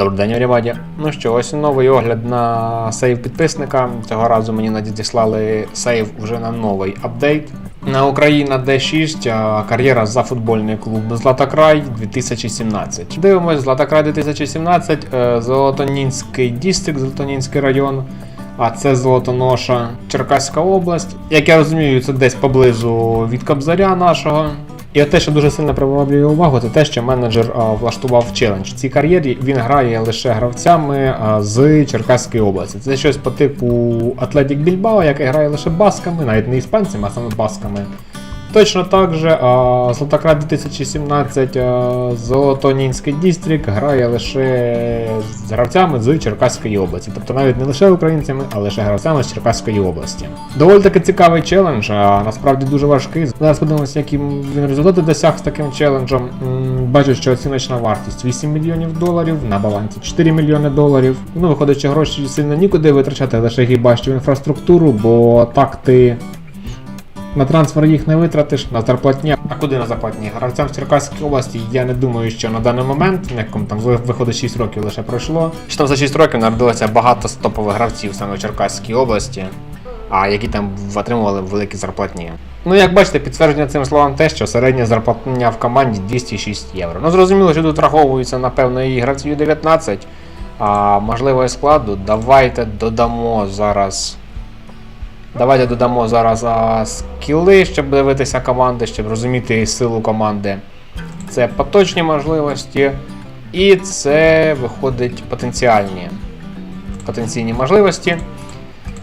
Добрий день, Оріваді. Ну що, ось новий огляд на сейв підписника. Цього разу мені надіслали сейв вже на новий апдейт. На Україна Д6, кар'єра за футбольний клуб Златокрай 2017. Дивимось, Златокрай 2017, е, Золотонінський дістрикт, Золотонінський район. А це Золотоноша, Черкаська область. Як я розумію, це десь поблизу від Кобзаря нашого. І от те, що дуже сильно приваблює увагу, це те, що менеджер а, влаштував челендж. В цій кар'єрі він грає лише гравцями а, з Черкаської області. Це щось по типу Атлетік Більбао, який грає лише басками, навіть не іспанцями, а саме басками. Точно так же Златократ 2017 Золотонінський дістрикт грає лише з гравцями з Черкаської області. Тобто навіть не лише українцями, а лише гравцями з Черкаської області. Доволі таки цікавий челендж, а насправді дуже важкий. Зараз подивимося, які він результати досяг з таким челенджем. Бачу, що оціночна вартість 8 мільйонів доларів, на балансі 4 мільйони доларів. Ну, виходить, що гроші сильно нікуди витрачати, лише хіба що інфраструктуру, бо так ти на трансфер їх не витратиш, на зарплатня. А куди на зарплатні? Гравцям з Черкаської області я не думаю, що на даний момент, якому там виходить 6 років лише пройшло. Що там за 6 років народилося багато топових гравців саме в Черкаській області, а які там отримували великі зарплатні. Ну, як бачите, підтвердження цим словам те, що середня зарплатня в команді 206 євро. Ну, зрозуміло, що тут враховується, напевно, і гравців 19, а можливо і складу. Давайте додамо зараз. Давайте додамо зараз а, скіли, щоб дивитися команди, щоб розуміти силу команди. Це поточні можливості. І це виходить потенціальні потенційні можливості.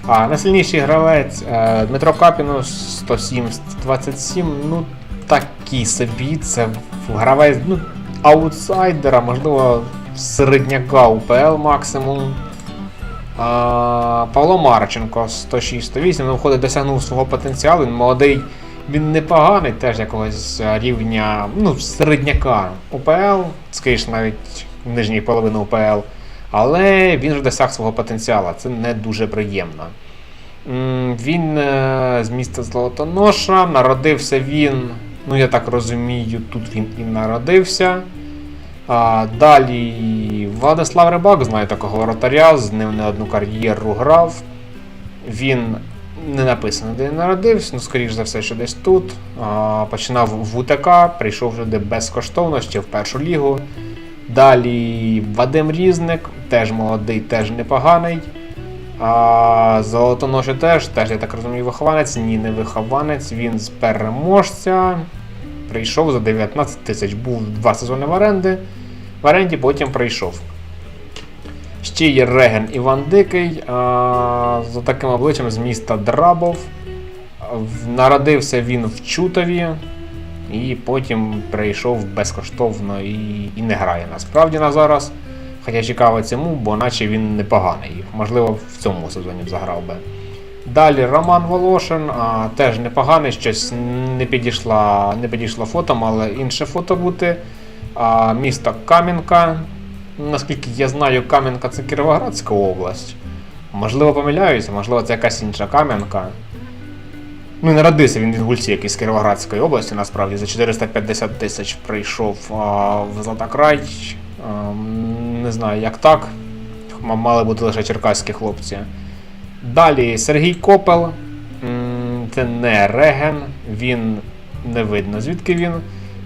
А найсильніший гравець е, Дмитро Капінус 107-27, ну такий собі. Це гравець ну, аутсайдера, можливо, середняка УПЛ максимум. Павло Марченко 106-108, ну, виходить, досягнув свого потенціалу. Він молодий, він непоганий, теж якогось рівня ну, середняка УПЛ, скоріше навіть нижньої половини УПЛ. Але він вже досяг свого потенціалу, це не дуже приємно. Він е, з міста Золотоноша, народився він, ну я так розумію, тут він і народився. А, далі Владислав Рибак, знаю такого воротаря, з ним не одну кар'єру грав. Він не написано, де він народився, ну, скоріш за все, що десь тут. А, починав в УТК, прийшов туди безкоштовно, ще в першу лігу. Далі Вадим Різник, теж молодий, теж непоганий. А Золотоноші теж, теж, я так розумію, вихованець. Ні, не вихованець. Він з переможця. Прийшов за 19 тисяч. Був два сезони в оренди. В оренді потім прийшов. Ще є Реген Іван Дикий а, за таким обличчям з міста Драбов. Народився він в Чутові. І потім прийшов безкоштовно і, і не грає насправді на зараз. Хоча цікаво цьому, бо наче він непоганий. Можливо, в цьому сезоні б заграв би. Далі Роман Волошин, а, теж непоганий, щось не підійшла, не підійшло фото, але інше фото бути. А, місто Кам'янка. Наскільки я знаю, Кам'янка це Кіровоградська область. Можливо, помиляюся, можливо, це якась інша Кам'янка. Ну, і народився він від гульці, який з Кіровоградської області, насправді за 450 тисяч прийшов а, в Златокрай. А, не знаю, як так. Мали бути лише черкаські хлопці. Далі Сергій Копел. Це не Реген, він не видно, звідки він.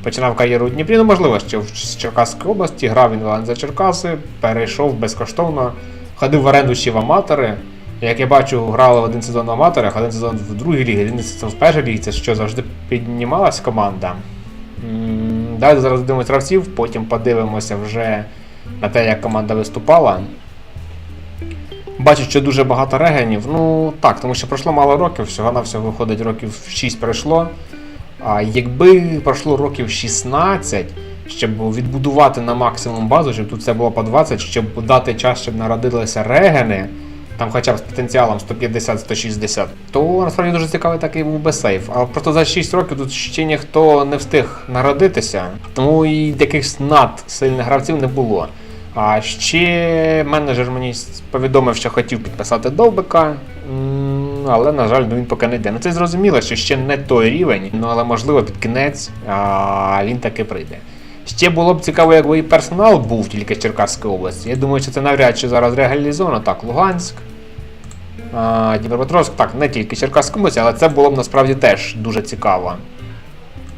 Починав кар'єру у Дніпрі, ну можливо, ще в з Черкаської області, грав він за Черкаси, перейшов безкоштовно, ходив в оренду ще в аматори. Як я бачу, грали в один сезон в аматорах, один сезон в другій лігі, один сезон в першій лігі, це що завжди піднімалась команда. Далі зараз дивимося гравців, потім подивимося вже на те, як команда виступала. Бачу, що дуже багато регенів. Ну так, тому що пройшло мало років, всього на всього виходить років 6 пройшло. А якби пройшло років 16, щоб відбудувати на максимум базу, щоб тут все було по 20, щоб дати час, щоб народилися регени, там хоча б з потенціалом 150-160, то насправді дуже цікавий такий був би сейф. А просто за 6 років тут ще ніхто не встиг народитися, тому і якихось надсильних гравців не було. А ще менеджер мені повідомив, що хотів підписати Довбика, м, але, на жаль, ну, він поки не йде. Ну це зрозуміло, що ще не той рівень, ну але можливо під кінець а, він таки прийде. Ще було б цікаво, якби і персонал був тільки з Черкаської області. Я думаю, що це навряд чи зараз реалізовано. Так, Луганськ, а, Дніпропетровськ, так, не тільки Черкаська область, але це було б насправді теж дуже цікаво.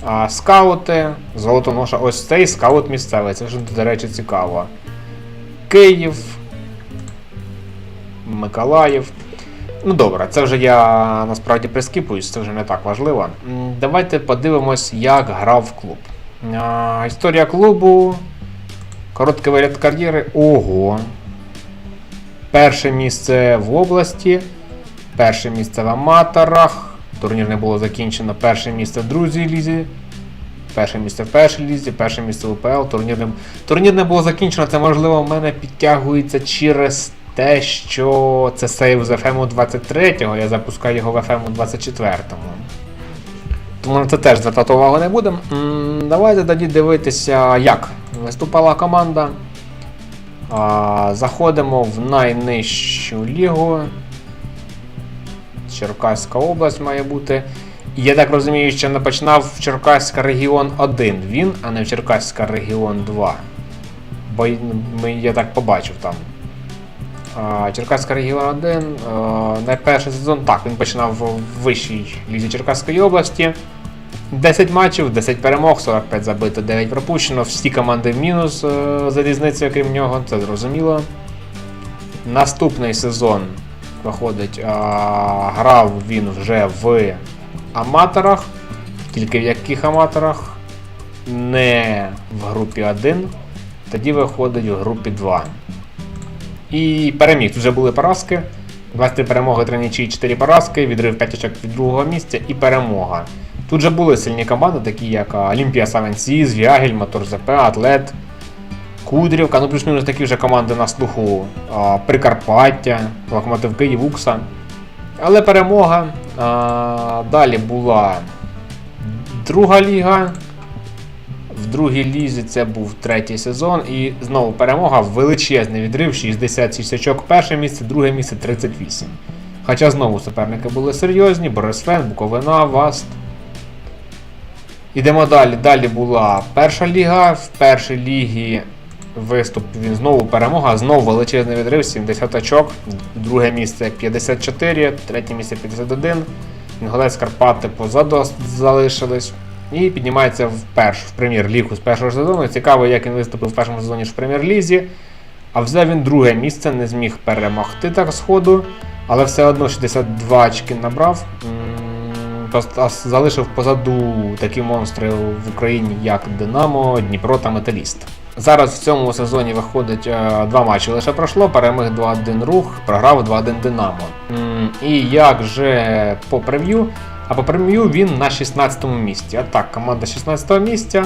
А, скаути, Золотоноша, ось цей скаут місцевий, це вже, до речі, цікаво. Київ, Миколаїв. Ну добре, це вже я насправді прискіпуюсь, це вже не так важливо. Давайте подивимось, як грав клуб. А, історія клубу. Короткий варіант кар'єри. Ого. Перше місце в області. Перше місце в аматорах. Турнір не було закінчено. Перше місце в другій лізі. Перше місце в першій лізі, перше місце в УПЛ. Турнір не, турнір не було закінчено. Це можливо в мене підтягується через те, що це сейв з FM 23-го, я запускаю його в FM 24-му. Тому на це теж звертати увагу не будемо. Давайте тоді дивитися, як виступала команда. Заходимо в найнижчу лігу. Черкаська область має бути. Я так розумію, що не починав в Черкаська регіон 1 він, а не в Черкаська регіон 2. Бо я так побачив там. Черкаська регіон 1. Найперший сезон так, він починав в вищій лізі Черкаської області. 10 матчів, 10 перемог, 45 забито, 9 пропущено. Всі команди в мінус е, за різницею, крім нього, це зрозуміло. Наступний сезон виходить, грав він вже в аматорах. Тільки в яких аматорах? Не в групі 1, тоді виходить в групі 2. І переміг. Тут вже були поразки. 23 перемоги, 3 нічиї, 4 поразки, відрив 5 очок від другого місця і перемога. Тут же були сильні команди, такі як Олімпія Савенсі, Звягель, Мотор ЗП, Атлет, Кудрівка, ну плюс-мінус такі вже команди на слуху Прикарпаття, Локомотив Київ, Укса. Але перемога. Далі була друга ліга. Другій лізі це був третій сезон, і знову перемога, величезний відрив, 66 очок, перше місце, друге місце 38. Хоча знову суперники були серйозні, Борисфен, Буковина, Васт. Ідемо далі. Далі була перша ліга. В першій лігі виступ він знову перемога, знову величезний відрив, 70 очок, друге місце 54, третє місце 51. Інгулець Карпати позаду залишились. І піднімається в перш в прем'єр-лігу з першого сезону. Цікаво, як він виступив в першому сезоні в прем'єр-лізі. А взяв він друге місце, не зміг перемогти так сходу, але все одно 62 очки набрав. Залишив позаду такі монстри в Україні, як Динамо, Дніпро та Металіст. Зараз в цьому сезоні виходить е, два матчі лише пройшло, перемог 2-1 рух, програв 2-1 Динамо. І як же по прев'ю, а по прев'ю він на 16-му місці. А так, команда 16-го місця.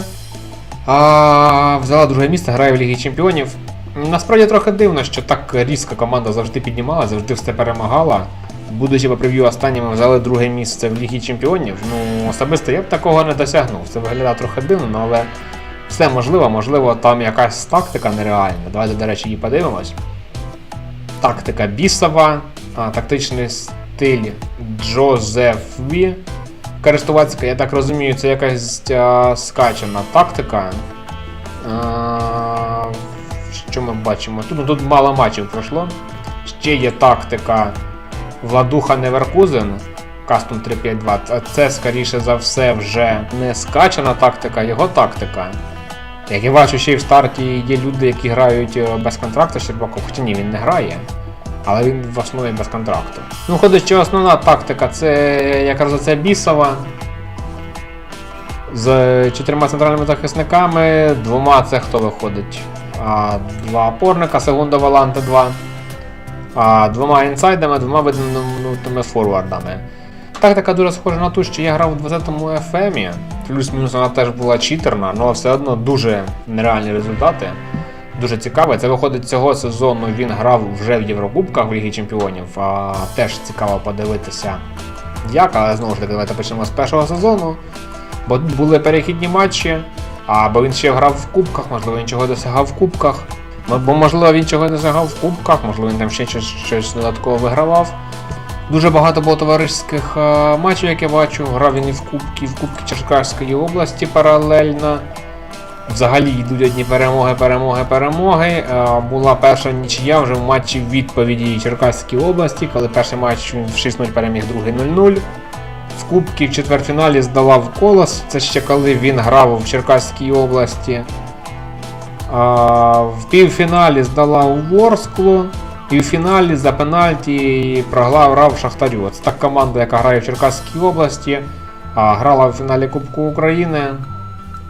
А, взяла друге місце, грає в Лігі Чемпіонів. Насправді трохи дивно, що так різко команда завжди піднімала, завжди все перемагала. Будучи по прев'ю останніми, взяли друге місце в Лігі Чемпіонів. Ну, особисто я б такого не досягнув. Це виглядає трохи дивно, але все можливо, можливо, там якась тактика нереальна. Давайте, до речі, її подивимось. Тактика бісова, тактичний стиль Джозеф Ві. Користувацька, я так розумію, це якась а, скачана тактика. А, що ми бачимо? Тут, ну, тут мало матчів пройшло. Ще є тактика Владуха Неверкузен. Кастом 352. А Це, скоріше за все, вже не скачана тактика, його тактика. Як я бачу, ще й в старті є люди, які грають е, без контракту Щербаков, хоча ні, він не грає, але він в основі без контракту. Ну, ходить, що основна тактика це якраз оця бісова. З чотирма центральними захисниками, двома це хто виходить? А, два опорника, Сегунда Валанте 2. А, двома інсайдами, двома видними форвардами. Тактика дуже схожа на ту, що я грав у 20-му FM. Плюс-мінус вона теж була читерна, але все одно дуже нереальні результати. Дуже цікаво. Це виходить цього сезону. Він грав вже в Єврокубках в Лігі Чемпіонів. А, теж цікаво подивитися, як, але знову ж таки, давайте почнемо з першого сезону. Бо були перехідні матчі, або він ще грав в кубках, можливо, він чого досягав в кубках. Бо, можливо, він чого досягав в кубках, можливо, він там ще щось, щось додатково вигравав. Дуже багато було товариських матчів, як я бачу. Грав він і в Кубки, в Кубки Черкаської області паралельно. Взагалі йдуть одні перемоги, перемоги, перемоги. Е, Була перша нічия вже в матчі відповіді Черкаській області, коли перший матч в 6-0 переміг, другий 0-0. В Кубці в четвертьфіналі здолав Колос. Це ще коли він грав в Черкаській області. В півфіналі здолав Ворсклу. В півфіналі за пенальті програв грав Шахтарю. Це так команда, яка грає в Черкаській області, а, грала в фіналі Кубку України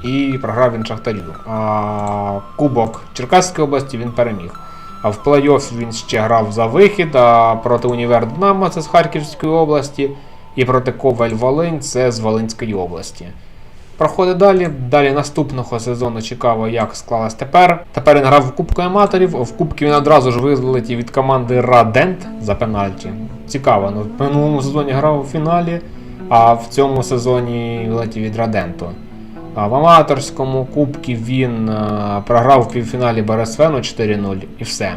і програв він Шахтарю. А, Кубок Черкаської області він переміг. А в плей-офф він ще грав за вихід а проти Універ Динамо, це з Харківської області, і проти Коваль Волинь, це з Волинської області. Проходить далі. Далі наступного сезону цікаво, як склалось тепер. Тепер він грав в Кубку аматорів. В Кубці він одразу ж вилетів від команди Радент за пенальті. Цікаво, ну в минулому сезоні грав у фіналі, а в цьому сезоні вилетів від Раденту. В аматорському кубці він е, програв в півфіналі Бересвену 4-0 і все.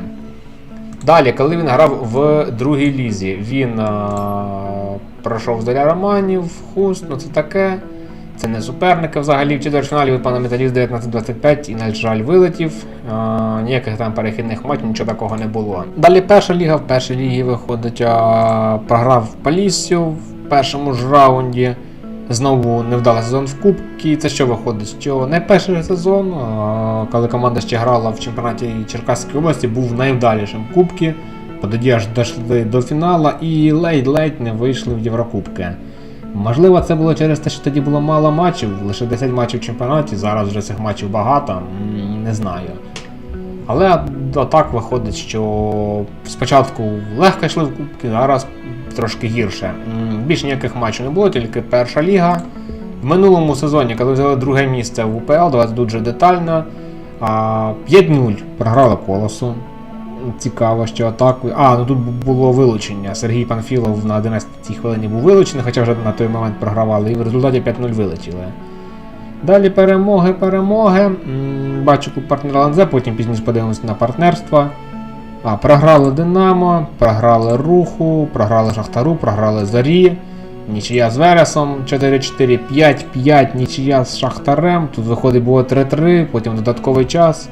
Далі, коли він грав в другій лізі, він е, пройшов Зоря Романів, Хуст, ну це таке. Це не суперники взагалі. В четвертьфіналі випав на металіст 19-25 і, на жаль, вилетів. А, ніяких там перехідних матчів, нічого такого не було. Далі перша ліга. В першій лігі виходить, а, програв Паліссю в першому ж раунді. Знову невдалий сезон в Кубці. Це що виходить? Що не перший сезон, коли команда ще грала в чемпіонаті Черкаської області, був найвдалішим в Кубці. Тоді аж дійшли до фіналу і ледь-ледь не вийшли в Єврокубки. Можливо, це було через те, що тоді було мало матчів, лише 10 матчів в чемпіонаті, зараз вже цих матчів багато, не знаю. Але так виходить, що спочатку легко йшли в кубки, зараз трошки гірше. М, Більш ніяких матчів не було, тільки перша ліга. В минулому сезоні, коли взяли друге місце в УПЛ, давайте дуже детально. 5-0 програли колосу. Цікаво, що атакою. А, ну тут було вилучення. Сергій Панфілов на 11-й хвилині був вилучений, хоча вже на той момент програвали, і в результаті 5-0 вилетіли. Далі перемоги, перемоги. Бачу клуб партнера Ланзе, потім пізніше подивимося на партнерство. А, програли Динамо, програли Руху, програли Шахтару, програли Зорі. Нічия з Вересом 4-4, 5-5, нічия з Шахтарем. Тут виходить було 3-3, потім додатковий час.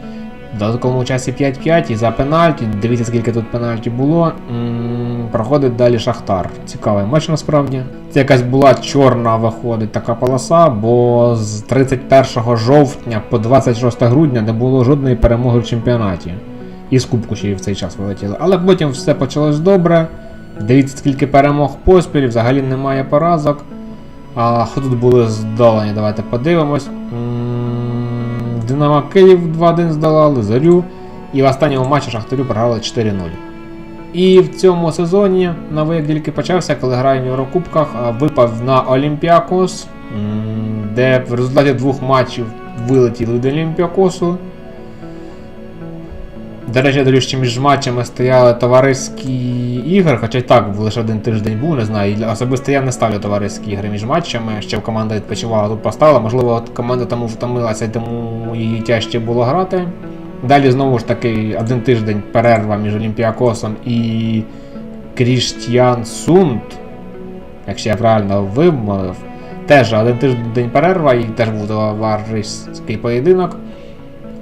В додатковому часі 5-5 і за пенальті. Дивіться, скільки тут пенальті було. М, Проходить далі Шахтар. Цікавий матч насправді. Це якась була чорна, виходить така полоса, бо з 31 жовтня по 26 грудня не було жодної перемоги в чемпіонаті. І з Кубку ще й в цей час вилетіли. Але потім все почалось добре. Дивіться, скільки перемог поспіль, взагалі немає поразок. А хто тут були здолані? Давайте подивимось. Динамо Київ 2-1 здолали, Зорю. І в останньому матчі Шахтарю програли 4-0. І в цьому сезоні новий як тільки почався, коли граємо в Єврокубках, випав на Олімпіакос, де в результаті двох матчів вилетіли до Олімпіакосу. До речі, дивлюсь, що між матчами стояли товариські ігри, хоча й так лише один тиждень був, не знаю. і Особисто я не ставлю товариські ігри між матчами, ще команда відпочивала, тут поставила. Можливо, от команда тому втомилася, тому їй тяжче було грати. Далі знову ж таки один тиждень перерва між Олімпіакосом і Кріштіан Сунд, якщо я правильно вимовив. Теж один тиждень перерва і теж був товариський поєдинок.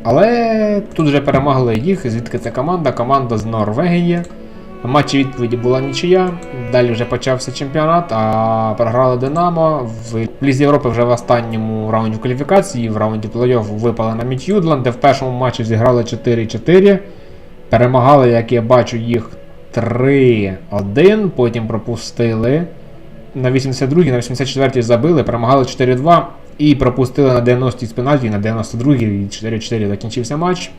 Але тут вже перемогли їх, звідки це команда? Команда з Норвегії. В матчі відповіді була нічия. Далі вже почався чемпіонат, а програли Динамо. В Лізі Європи вже в останньому раунді кваліфікації, в раунді плей-офф випали на Мітюдланд, де в першому матчі зіграли 4-4. Перемагали, як я бачу, їх 3-1, потім пропустили. На 82-й, на 84-й забили, перемагали 4-2 і пропустили на 90-й з пенальті, на 92-й 4-4 закінчився матч.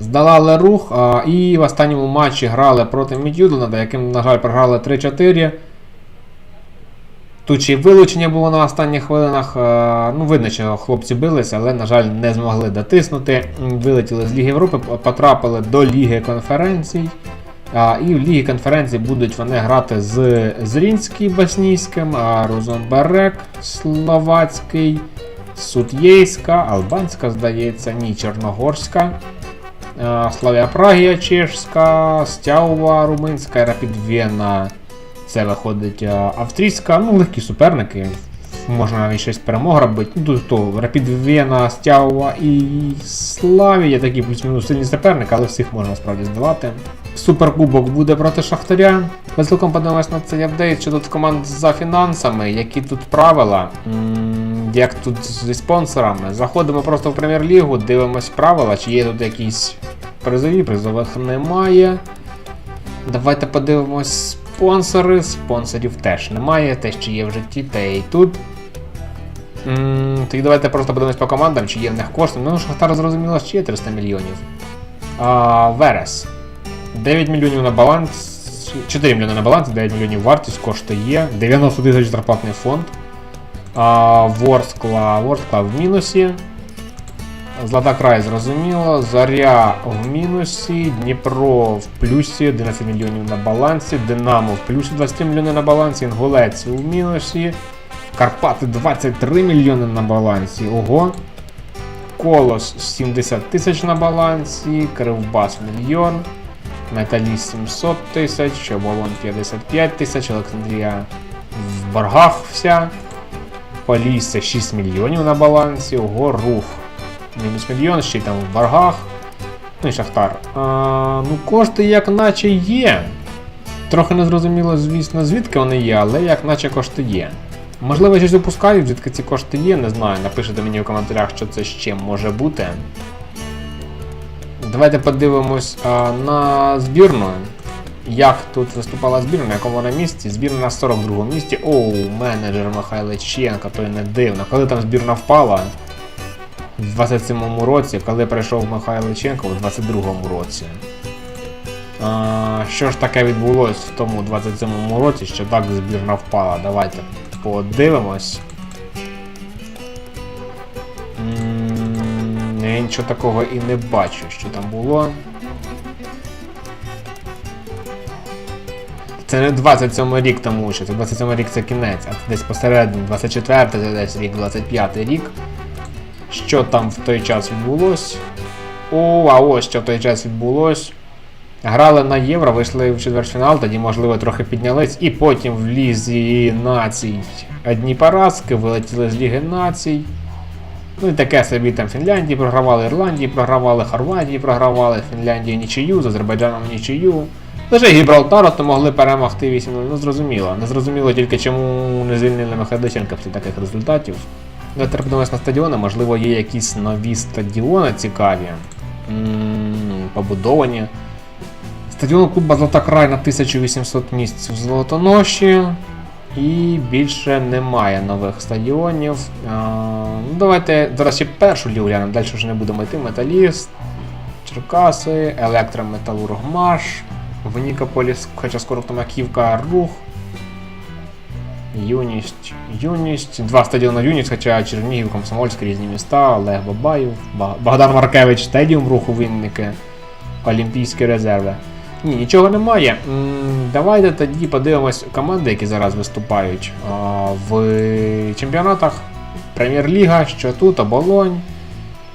Здолали рух, а, і в останньому матчі грали проти Мідюдланда, яким, на жаль, програли 3-4. Тут ще й вилучення було на останніх хвилинах. а, Ну, видно, що хлопці билися, але, на жаль, не змогли дотиснути. Вилетіли з Ліги Європи, потрапили до Ліги конференцій. А, і в Лігі конференції будуть вони грати з Зрінський Боснійським, а Розенберек Словацький, Сутєйська, Албанська, здається, ні, Чорногорська. Е, Славія Прагія чешська, Стяува румунська, Рапід Вена. Це виходить австрійська, ну легкі суперники. можна навіть щось перемог робити. Ну, тут то, Рапід Вена, Стяува і Славія, такі плюс-мінус сильні суперники, але всіх можна насправді здавати. Суперкубок буде проти Шахтаря. Ми цілком подивимось на цей апдейт, що тут команд за фінансами, які тут правила, як тут зі спонсорами. Заходимо просто в прем'єр-лігу, дивимось правила, чи є тут якісь призові, призових немає. Давайте подивимось спонсори. Спонсорів теж немає, те, що є в житті, те і тут. Тоді давайте просто подивимось по командам, чи є в них кошти. Ну, Шахтар зрозуміло, що є 300 мільйонів. А, Верес. 9 мільйонів на баланс. 4 мільйони на баланс, 9 мільйонів вартість, кошти є. 90 тисяч зарплатний фонд. А, Ворскла, Ворскла в мінусі. Злата край зрозуміло. Заря в мінусі, Дніпро в плюсі, 11 мільйонів на балансі, Динамо в плюсі 20 мільйонів на балансі, Інгулець в мінусі, Карпати 23 мільйони на балансі. Ого. Колос 70 тисяч на балансі, Кривбас мільйон, Металіст 700 тисяч, Оболон 55 тисяч, Олександрія в боргах вся. Полісся 6 мільйонів на балансі, ого, рух мінус мільйон, ще й там в боргах. Ну і Шахтар. А, ну, кошти як наче є. Трохи не зрозуміло, звісно, звідки вони є, але як наче кошти є. Можливо, щось допускаю, звідки ці кошти є, не знаю. Напишіть мені в коментарях, що це чим може бути. Давайте подивимось а, на збірну. Як тут виступала збірна, на якому вона місці? Збірна на 42 му місці. Оу, менеджер Михайличенко, то не дивно. Коли там збірна впала, в 27-му році, коли прийшов Михайличенко в 22-му році. А, що ж таке відбулось в тому 27-му році, що так збірна впала? Давайте подивимось. М, Я нічого такого і не бачу, що там було. Це не 27 рік тому, що це 27 рік це кінець, а це десь посередині 24 це десь рік, 25 рік що там в той час відбулось. О, а ось що в той час відбулось. Грали на євро, вийшли в четвертьфінал, тоді, можливо, трохи піднялись, і потім в Лізі націй одні поразки, вилетіли з Ліги націй. Ну і таке собі там Фінляндії програвали, Ірландії програвали, Хорватії програвали, Фінляндії нічию, з Азербайджаном нічию. Лише Гібралтару то могли перемогти 8 Ну зрозуміло. Не зрозуміло тільки чому не звільнили Михайличенка після таких результатів. Давайте подивимось на стадіони, можливо, є якісь нові стадіони цікаві, м, побудовані. Стадіон клуба Золота Край на 1800 місць в Золотоноші. І більше немає нових стадіонів. А, ну, давайте зараз ще першу лігу глянемо, далі вже не будемо йти. Металіст, Черкаси, Електрометалург Маш, в Нікополі, хоча скоро Томаківка, Рух. Юність, Юність, два стадіони Юність, хоча Чернігів, Комсомольськ, різні міста, Олег Бабаєв, Богдан Маркевич, стадіум руху Вінники, Олімпійські резерви. Ні, нічого немає. Давайте тоді подивимось команди, які зараз виступають в чемпіонатах. Прем'єр-ліга, що тут, Оболонь.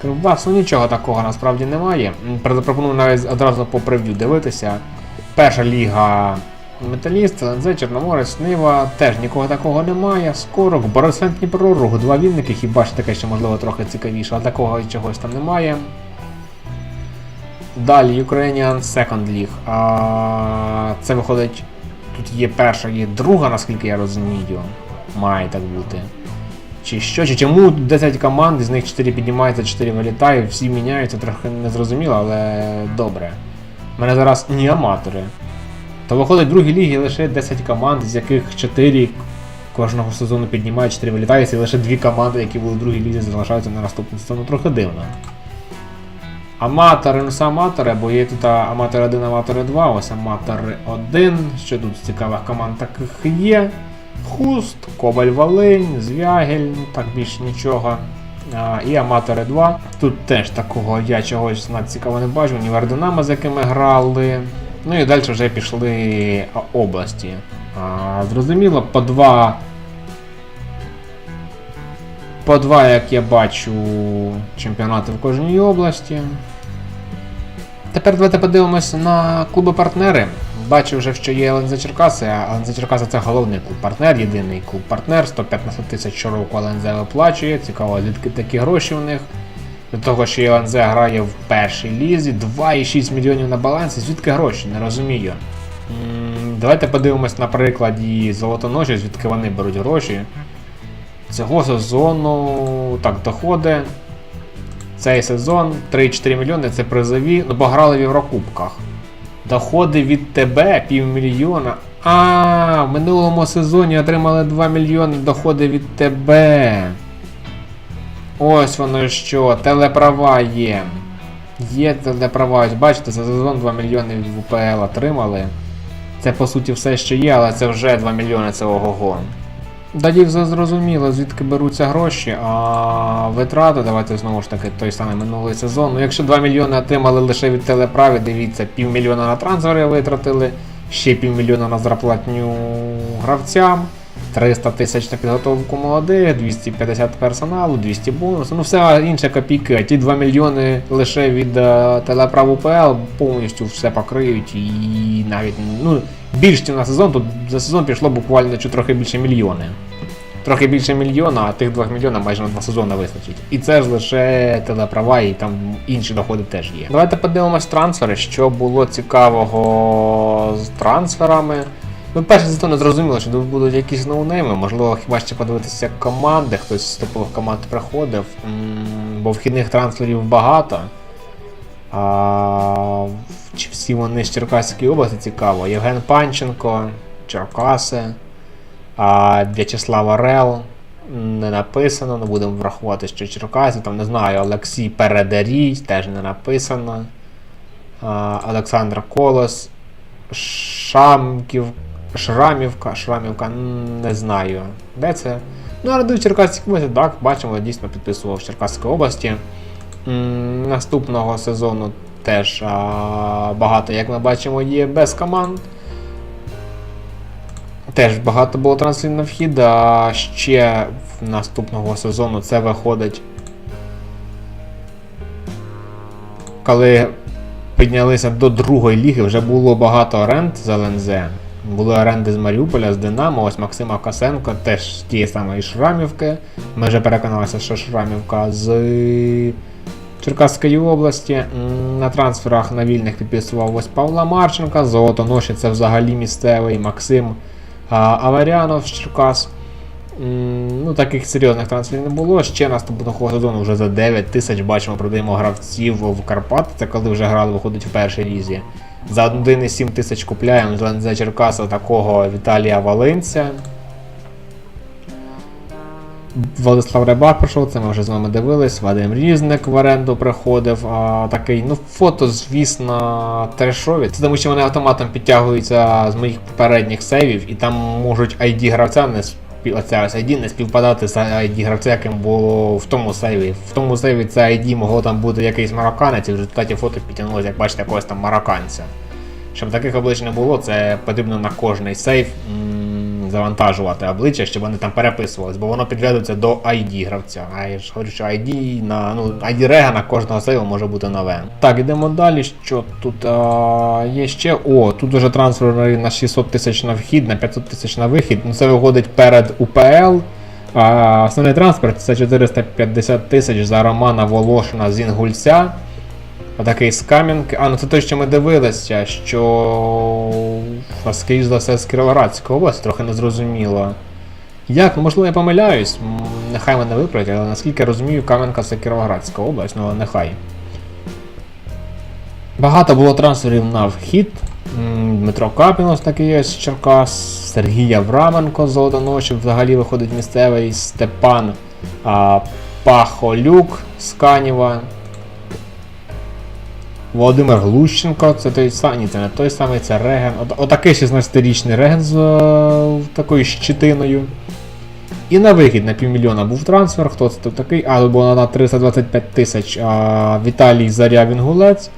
Кривбас, ну нічого такого насправді немає. М, Запропоную навіть одразу по прев'ю дивитися. Перша ліга Металіст, ЛНЗ, Чорноморець, Нива, теж нікого такого немає. Скорок, Борисфен Дніпро, Рух, два вінники, хіба ж таке, що можливо трохи цікавіше, а такого чогось там немає. Далі Ukrainian Second League. А, це виходить. Тут є перша, є друга, наскільки я розумію. Має так бути. Чи що? Чи чому 10 команд, з них 4 піднімаються, 4 вилітають, всі міняються, трохи незрозуміло, але добре. У мене зараз ні аматори. То виходить в другій лігі лише 10 команд, з яких 4 кожного сезону піднімають, 4 вилітають, і лише 2 команди, які були в другій лізі, залишаються на наступну сезону. Трохи дивно. Аматори, ну це аматори, бо є тут а, аматори 1, аматори 2, ось аматори 1. Що тут з цікавих команд таких є? Хуст, Кобаль Волинь, Звягель, ну так більш нічого. А, і Аматори 2. Тут теж такого я чогось цікаво не бачу. Універ Динамо, з якими грали. Ну і далі вже пішли області. А, зрозуміло, по два. По два, як я бачу, чемпіонати в кожній області. Тепер давайте подивимося на клуби-партнери. Бачу вже, що є ЛНЗ Черкаси, а ЛНЗ Черкаси це головний клуб-партнер, єдиний клуб-партнер, 115 тисяч щороку ЛНЗ виплачує. Цікаво, звідки такі гроші у них. До того, що ЛНЗ грає в першій лізі, 2,6 мільйонів на балансі. Звідки гроші? Не розумію. Давайте подивимось на прикладі Золотоноші, звідки вони беруть гроші. Цього сезону так, доходи. Цей сезон 3-4 мільйони це призові, ну бо грали в Єврокубках. Доходи від тебе півмільйона. А, в минулому сезоні отримали 2 мільйони доходи від тебе. Ось воно що, телеправа є. Є телеправа, ось бачите, за сезон 2 мільйони від УПЛ отримали. Це по суті все, що є, але це вже 2 мільйони це ого-го. Далі все зрозуміло, звідки беруться гроші, а витрати, давайте знову ж таки той самий минулий сезон. Ну, якщо 2 мільйони отримали лише від телеправи, дивіться, півмільйона на трансфери витратили, ще півмільйона на зарплатню гравцям, 300 тисяч на підготовку молодих, 250 персоналу, 200 бонусів, ну все інше копійки. А ті 2 мільйони лише від е, телеправ УПЛ повністю все покриють і навіть ну, більш ніж на сезон, тут за сезон пішло буквально чи трохи більше мільйони. Трохи більше мільйона, а тих 2 мільйона майже на два сезони вистачить. І це ж лише телеправа, і там інші доходи теж є. Давайте подивимось трансфери, що було цікавого з трансферами. Ну, перший сезон не зрозуміло, що тут будуть якісь ноунейми, можливо, хіба ще подивитися команди, хтось з топових команд приходив, бо вхідних трансферів багато. А, чи всі вони з Черкаської області цікаво. Євген Панченко, Черкаси, а, В'ячеслав Орел. Не написано, не будемо врахувати, що Черкаси, там не знаю, Олексій Передарій, теж не написано. А, Олександр Колос, Шамків, Шрамівка, Шрамівка, не знаю. Де це? Ну, але в Черкаській області, так, бачимо, дійсно підписував в Черкаській області. Наступного сезону теж а, багато, як ми бачимо, є без команд. Теж багато було трансферів на вхід, а ще наступного сезону це виходить. Коли піднялися до другої ліги, вже було багато оренд з ЛНЗ. Були оренди з Маріуполя, з Динамо, ось Максима Косенко, теж з тієї самої Шрамівки. Ми вже переконалися, що Шрамівка з Черкаської області. На трансферах на вільних підписував ось Павла Марченка, Золотоноші це взагалі місцевий Максим а, Аварянов з Черкас. Ну, таких серйозних трансферів не було. Ще наступного сезону вже за 9 тисяч бачимо, продаємо гравців в Карпат. Це коли вже грали, виходить в першій лізі. За 1,7 тисяч купляємо з ЛНЗ Черкаса такого Віталія Волинця. Владислав Рибак прийшов, це ми вже з вами дивились. Вадим Різник в оренду приходив. А, такий, ну, фото, звісно, трешові. Це тому, що вони автоматом підтягуються з моїх попередніх сейвів, і там можуть ID гравця не оця ID не співпадати з ID гравця, яким було в тому сейві. В тому сейві це ID могло там бути якийсь марокканець, і в результаті фото підтягнулося, як бачите, якогось там марокканця. Щоб таких облич не було, це потрібно на кожний сейф м, завантажувати обличчя, щоб вони там переписувались, бо воно підведуться до ID гравця. А я ж говорю, що ID на ну ID рега на кожного сейву може бути нове. Так, йдемо далі. Що тут а, є ще? О, тут уже трансфери на 600 тисяч на вхід, на 500 тисяч на вихід. Ну це виходить перед УПЛ. А основний транспорт це 450 тисяч за Романа Волошина з Інгульця. Отакий з Кам'янки. А, ну це те, що ми дивилися, що скоріш за все з Кіровоградської області, трохи незрозуміло. Як? Можливо, я помиляюсь, нехай мене виправять, але наскільки я розумію, Кам'янка це Кіровоградська область, ну нехай. Багато було трансферів на вхід. Дмитро Капінос такий є з Черкас, Сергій Авраменко з Золотоноші, взагалі виходить місцевий, Степан а, Пахолюк з Канєва. Володимир Глущенко, це той самий, це не той самий, це Реген. От, отакий 16-річний Реген з е, такою щитиною. І на вихід на півмільйона був трансфер. Хто це тут такий? А, тут було на 325 тисяч а, Віталій Заря Вінгулець.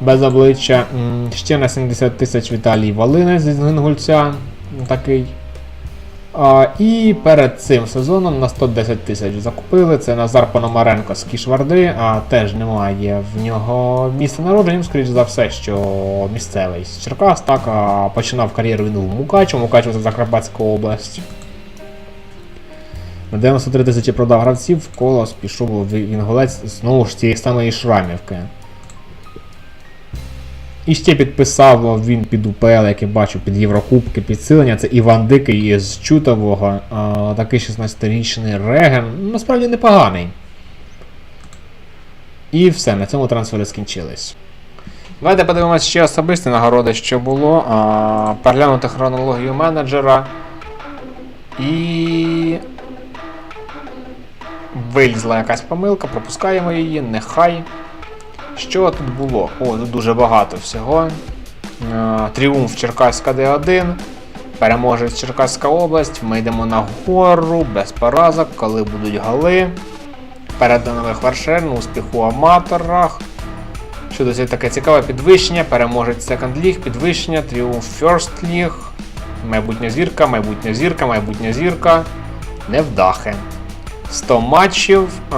Без обличчя. Ще на 70 тисяч Віталій Волинець з Інгульця. Такий. І перед цим сезоном на 110 тисяч закупили. Це Назар Пономаренко з Кішварди, а теж немає в нього місця народження, скоріш за все, що місцевий з Черкас, так, а починав кар'єру він у Мукачу, Мукачу це Закарпатська область. На 93 тисячі продав гравців, колос пішов в інгулець знову ж цієї самої Шрамівки. І ще підписав він під УПЛ, як я бачу, під Єврокубки підсилення. Це Іван Дикий із Чутового. А, такий 16-річний Реген. Насправді непоганий. І все, на цьому трансфери скінчились. Давайте подивимося ще особисті нагороди, що було. А, переглянути хронологію менеджера. І. Вилізла якась помилка, пропускаємо її, нехай. Що тут було? О, тут дуже багато всього. Е, Тріумф Черкаська Д1. Переможець Черкаська область. Ми йдемо на гору, без поразок, коли будуть голи. Перед нових вершин, успіх у аматорах. Що досить таке цікаве підвищення, переможець Second League, підвищення, тріумф First League, майбутня зірка, майбутня зірка, майбутня зірка. Невдахи. 100 матчів, е,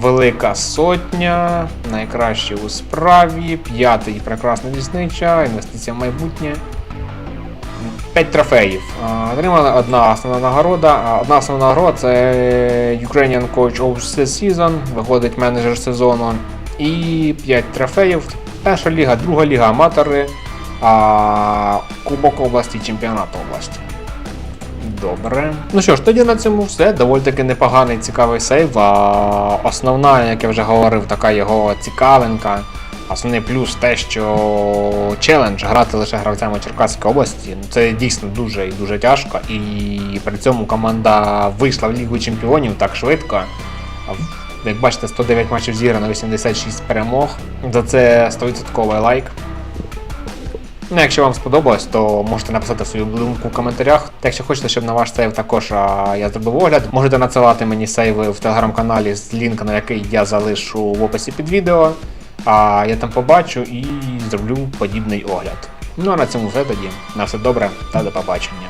велика сотня, найкращі у справі, п'ятий прекрасна діснича, інвестиція в майбутнє. 5 трофеїв. Е, Отримали одна основна нагорода. Одна основна нагорода це Ukrainian Coach of the Season, виходить менеджер сезону. І 5 трофеїв. Перша ліга, друга ліга, аматори, Кубок області, чемпіонат області. Добре. Ну що ж, тоді на цьому все. Доволі таки непоганий цікавий сейв. А основна, як я вже говорив, така його цікавинка. Основний плюс те, що челендж грати лише гравцями Черкаської області. Ну це дійсно дуже і дуже тяжко. І при цьому команда вийшла в Лігу Чемпіонів так швидко. Як бачите, 109 матчів зіграно, 86 перемог. За це 100% лайк. Ну, якщо вам сподобалось, то можете написати свою думку в коментарях. Та якщо хочете, щоб на ваш сейв також а, я зробив огляд, можете надсилати мені сейви в телеграм-каналі з лінка, на який я залишу в описі під відео. А я там побачу і зроблю подібний огляд. Ну а на цьому все тоді. На все добре та до побачення.